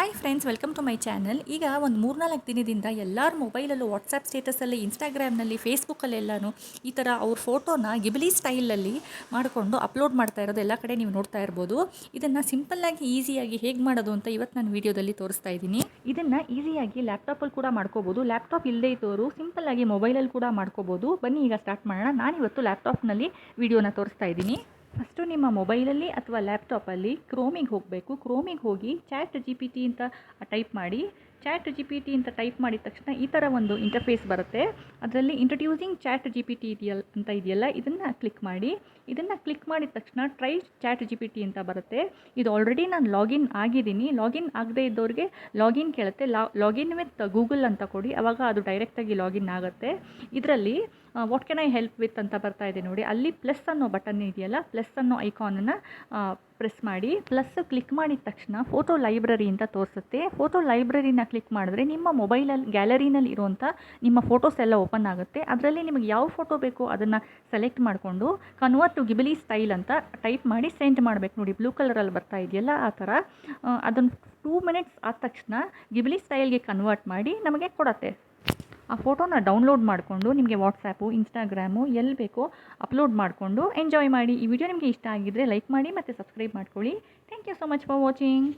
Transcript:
Hi friends welcome to my channel ಈಗ ಒಂದು ಮೂರ್ನಾಲ್ಕು ದಿನದಿಂದ ಎಲ್ಲರ ಮೊಬೈಲಲ್ಲೂ ವಾಟ್ಸಪ್ ಸ್ಟೇಟಸಲ್ಲಿ ಇನ್ಸ್ಟಾಗ್ರಾಮ್ನಲ್ಲಿ ಫೇಸ್ಬುಕ್ಕಲ್ಲೆಲ್ಲನೂ ಈ ಥರ ಅವ್ರ ಫೋಟೋನ ಗಿಬಲಿ ಸ್ಟೈಲಲ್ಲಿ ಮಾಡಿಕೊಂಡು ಅಪ್ಲೋಡ್ ಮಾಡ್ತಾ ಇರೋದು ಎಲ್ಲ ಕಡೆ ನೀವು ನೋಡ್ತಾ ಇರ್ಬೋದು. ಇದನ್ನು ಸಿಂಪಲ್ಲಾಗಿ ಈಸಿಯಾಗಿ ಹೇಗೆ ಮಾಡೋದು ಅಂತ ಇವತ್ತು ನಾನು ವೀಡಿಯೋದಲ್ಲಿ ತೋರಿಸ್ತಾ ಇದ್ದೀನಿ. ಇದನ್ನು ಈಸಿಯಾಗಿ ಲ್ಯಾಪ್ಟಾಪಲ್ಲಿ ಕೂಡ ಮಾಡ್ಕೋಬೋದು. ಲ್ಯಾಪ್ಟಾಪ್ ಇಲ್ಲದೇ ಇದ್ದವರು ಸಿಂಪಲ್ಲಾಗಿ ಮೊಬೈಲಲ್ಲಿ ಕೂಡ ಮಾಡ್ಕೋಬೋದು. ಬನ್ನಿ, ಈಗ ಸ್ಟಾರ್ಟ್ ಮಾಡೋಣ. ನಾನಿವತ್ತು ಲ್ಯಾಪ್ಟಾಪ್ನಲ್ಲಿ ವೀಡಿಯೋನ ತೋರಿಸ್ತಾ ಇದ್ದೀನಿ. ಫಸ್ಟು ನಿಮ್ಮ ಮೊಬೈಲಲ್ಲಿ ಅಥವಾ ಲ್ಯಾಪ್ಟಾಪಲ್ಲಿ ಕ್ರೋಮಿಗೆ ಹೋಗಬೇಕು. ಕ್ರೋಮಿಗೆ ಹೋಗಿ ಚಾಟ್ ಜಿ ಪಿ ಟಿ ಅಂತ ಟೈಪ್ ಮಾಡಿ ಚಾಟ್ ಜಿ ಪಿ ಟಿ ಅಂತ ಟೈಪ್ ಮಾಡಿದ ತಕ್ಷಣ ಈ ಥರ ಒಂದು ಇಂಟರ್ಫೇಸ್ ಬರುತ್ತೆ. ಅದರಲ್ಲಿ introducing chat G P T ಇದೆಯಲ್ಲ ಅಂತ ಇದೆಯಲ್ಲ, ಇದನ್ನು ಕ್ಲಿಕ್ ಮಾಡಿ. ಇದನ್ನು ಕ್ಲಿಕ್ ಮಾಡಿದ ತಕ್ಷಣ try chat G P T ಅಂತ ಬರುತ್ತೆ. ಇದು ಆಲ್ರೆಡಿ ನಾನು ಲಾಗಿನ್ ಆಗಿದ್ದೀನಿ. ಲಾಗಿನ್ ಆಗದೇ ಇದ್ದವ್ರಿಗೆ ಲಾಗಿನ್ ಕೇಳುತ್ತೆ. ಲಾ ಲಾಗಿನ್ ವಿತ್ ಗೂಗಲ್ ಅಂತ ಕೊಡಿ. ಆವಾಗ ಅದು ಡೈರೆಕ್ಟಾಗಿ ಲಾಗಿನ್ ಆಗುತ್ತೆ. ಇದರಲ್ಲಿ what can I help with ಅಂತ ಬರ್ತಾ ಇದೆ ನೋಡಿ. ಅಲ್ಲಿ ಪ್ಲಸ್ ಅನ್ನೋ ಬಟನ್ ಇದೆಯಲ್ಲ ಪ್ಲಸ್ ಅನ್ನೋ ಐಕಾನನ್ನು ಪ್ರೆಸ್ ಮಾಡಿ ಪ್ಲಸ್ ಕ್ಲಿಕ್ ಮಾಡಿದ ತಕ್ಷಣ ಫೋಟೋ ಲೈಬ್ರರಿ ಅಂತ ತೋರಿಸುತ್ತೆ. ಫೋಟೋ ಲೈಬ್ರರಿನ ಕ್ಲಿಕ್ ಮಾಡಿದ್ರೆ ನಿಮ್ಮ ಮೊಬೈಲಲ್ಲಿ ಗ್ಯಾಲರಿನಲ್ಲಿ ಇರುವಂಥ ನಿಮ್ಮ ಫೋಟೋಸ್ ಎಲ್ಲ ಓಪನ್ ಆಗುತ್ತೆ. ಅದರಲ್ಲಿ ನಿಮಗೆ ಯಾವ ಫೋಟೋ ಬೇಕೋ ಅದನ್ನು ಸೆಲೆಕ್ಟ್ ಮಾಡಿಕೊಂಡು ಕನ್ವರ್ಟ್ ಟು ಗಿಬಿಲಿ ಸ್ಟೈಲ್ ಅಂತ ಟೈಪ್ ಮಾಡಿ ಸೆಂಡ್ ಮಾಡಬೇಕು. ನೋಡಿ ಬ್ಲೂ ಕಲರಲ್ಲಿ ಬರ್ತಾ ಇದೆಯಲ್ಲ ಆ ಥರ. ಅದನ್ನು ಟೂ ಮಿನಿಟ್ಸ್ ಆದ ತಕ್ಷಣ ಗಿಬಿಲಿ ಸ್ಟೈಲ್ಗೆ ಕನ್ವರ್ಟ್ ಮಾಡಿ ನಮಗೆ ಕೊಡತ್ತೆ. ಆ ಫೋಟೋನ ಡೌನ್ಲೋಡ್ ಮಾಡಿಕೊಂಡು ನಿಮಗೆ ವಾಟ್ಸಾಪು ಇನ್ಸ್ಟಾಗ್ರಾಮು ಎಲ್ಲಿ ಬೇಕೋ ಅಪ್ಲೋಡ್ ಮಾಡಿಕೊಂಡು ಎಂಜಾಯ್ ಮಾಡಿ. ಈ ವಿಡಿಯೋ ನಿಮಗೆ ಇಷ್ಟ ಆಗಿದ್ದರೆ ಲೈಕ್ ಮಾಡಿ ಮತ್ತು ಸಬ್ಸ್ಕ್ರೈಬ್ ಮಾಡ್ಕೊಳ್ಳಿ. Thank you so much for watching